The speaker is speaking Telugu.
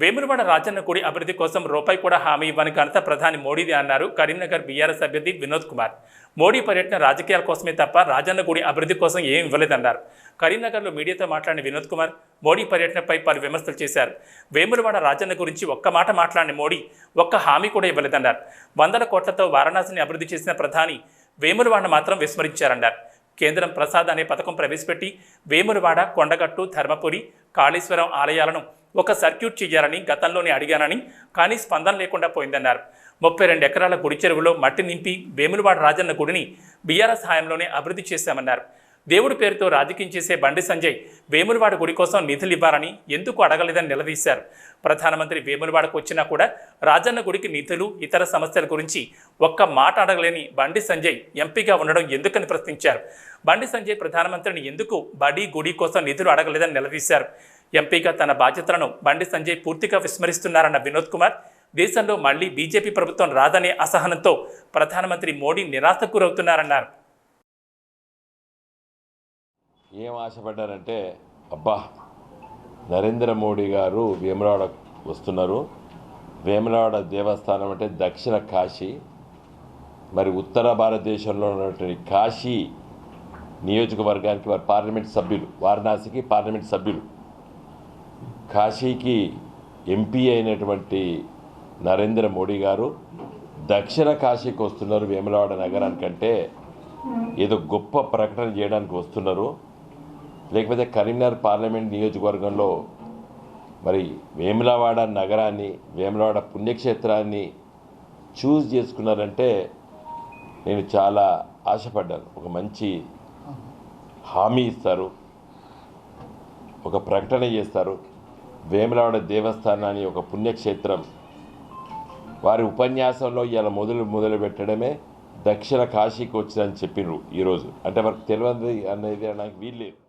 వేములవాడ రాజన్న గుడి అభివృద్ధి కోసం రూపాయి కూడా హామీ ఇవ్వని ఘనత ప్రధాని మోడీది అన్నారు. కరీంనగర్ బీఆర్ఎస్ అభ్యర్థి వినోద్ కుమార్. మోడీ పర్యటన రాజకీయాల కోసమే తప్ప రాజన్న గుడి అభివృద్ధి కోసం ఏం ఇవ్వలేదన్నారు. కరీంనగర్లో మీడియాతో మాట్లాడిన వినోద్ కుమార్ మోడీ పర్యటనపై పలు విమర్శలు చేశారు. వేములవాడ రాజన్న గురించి ఒక్క మాట మాట్లాడిన మోడీ ఒక్క హామీ కూడా ఇవ్వలేదన్నారు. వందల కోట్లతో వారణాసిని అభివృద్ధి చేసిన ప్రధాని వేములవాడ మాత్రం విస్మరించారన్నారు. కేంద్రం ప్రసాద్ అనే పథకం ప్రవేశపెట్టి వేములవాడ కొండగట్టు ధర్మపురి కాళేశ్వరం ఆలయాలను ఒక సర్క్యూట్ చేయాలని గతంలోనే అడిగానని కానీ స్పందన లేకుండా పోయిందన్నారు. ముప్పై రెండు ఎకరాల గుడి చెరువులో మట్టి నింపి వేములవాడ రాజన్న గుడిని బీఆర్ఎస్ హాయంలోనే అభివృద్ధి చేశామన్నారు. దేవుడి పేరుతో రాజకీయం చేసే బండి సంజయ్ వేములవాడ గుడి కోసం నిధులు ఇవ్వాలని ఎందుకు అడగలేదని నిలదీశారు. ప్రధానమంత్రి వేములవాడకు వచ్చినా కూడా రాజన్న గుడికి నిధులు ఇతర సమస్యల గురించి ఒక్క మాట అడగలేని బండి సంజయ్ ఎంపీగా ఉండడం ఎందుకని ప్రశ్నించారు. బండి సంజయ్ ప్రధానమంత్రిని ఎందుకు బడి గుడి కోసం నిధులు అడగలేదని నిలదీశారు. ఎంపీగా తన బాధ్యతలను బండి సంజయ్ పూర్తిగా విస్మరిస్తున్నారన్న వినోద్ కుమార్ దేశంలో మళ్ళీ బీజేపీ ప్రభుత్వం రాదనే అసహనంతో ప్రధానమంత్రి మోడీ నిరాశకు గురవుతున్నారన్నారు. ఏం ఆశపడ్డారంటే అబ్బా నరేంద్ర మోడీ గారు వేములవాడ వస్తున్నారు. వేములవాడ దేవస్థానం అంటే దక్షిణ కాశీ. మరి ఉత్తర భారతదేశంలో ఉన్నటువంటి కాశీ నియోజకవర్గానికి వారు పార్లమెంట్ సభ్యులు వారణాసికి పార్లమెంట్ సభ్యులు. కాశీకి ఎంపీ అయినటువంటి నరేంద్ర మోడీ గారు దక్షిణ కాశీకి వస్తున్నారు వేములవాడ నగరానికంటే. ఏదో గొప్ప ప్రకటన చేయడానికి వస్తున్నారు. లేకపోతే కరీంనగర్ పార్లమెంట్ నియోజకవర్గంలో మరి వేములవాడ నగరాన్ని వేములవాడ పుణ్యక్షేత్రాన్ని చూస్ చేసుకున్నారంటే నేను చాలా ఆశపడ్డాను. ఒక మంచి హామీ ఇస్తారు. ఒక ప్రకటన చేస్తారు. వేములవాడ దేవస్థానాన్ని ఒక పుణ్యక్షేత్రం. వారి ఉపన్యాసంలో ఇలా మొదలు మొదలు పెట్టడమే దక్షిణ కాశీకి వచ్చిందని చెప్పినారు ఈరోజు. అంటే వారికి తెలియదు అనేది నాకు వీల్లేదు.